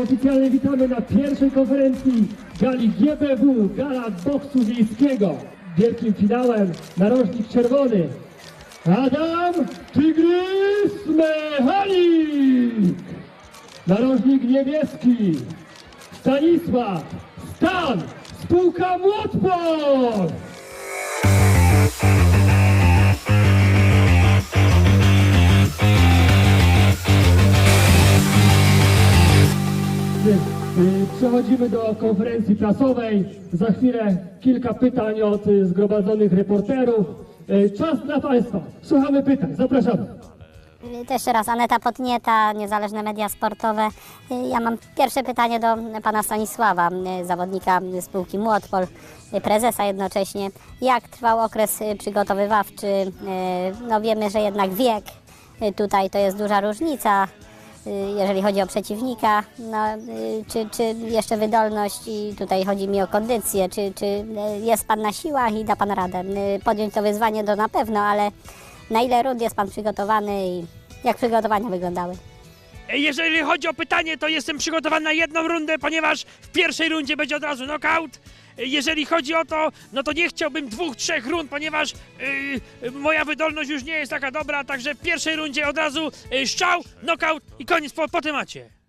Oficjalnie witamy na pierwszej konferencji gali GBW, Gala Boksu Wiejskiego. Wielkim finałem narożnik czerwony Adam Tygrys Mechanik. Narożnik niebieski Stanisław Stan, spółka Młotpol. Y, Przechodzimy do konferencji prasowej. Za chwilę kilka pytań od y, zgromadzonych reporterów. Y, Czas dla Państwa. Słuchamy pytań. Zapraszamy. Jeszcze raz Aneta Potnieta, Niezależne Media Sportowe. Ja mam pierwsze pytanie do pana Stanisława, zawodnika spółki Młotpol, prezesa jednocześnie. Jak trwał okres przygotowywawczy? No wiemy, że jednak wiek tutaj to jest duża różnica, jeżeli chodzi o przeciwnika. No, czy, czy jeszcze wydolność i tutaj chodzi mi o kondycję, czy, czy jest pan na siłach i da pan radę? Podjąć to wyzwanie to na pewno, ale na ile rund jest Pan przygotowany i jak przygotowania wyglądały? Jeżeli chodzi o pytanie, to jestem przygotowany na jedną rundę, ponieważ w pierwszej rundzie będzie od razu knockout. Jeżeli chodzi o to, no to nie chciałbym dwóch, trzech rund, ponieważ yy, moja wydolność już nie jest taka dobra, także w pierwszej rundzie od razu yy, strzał, knockout i koniec po, po temacie.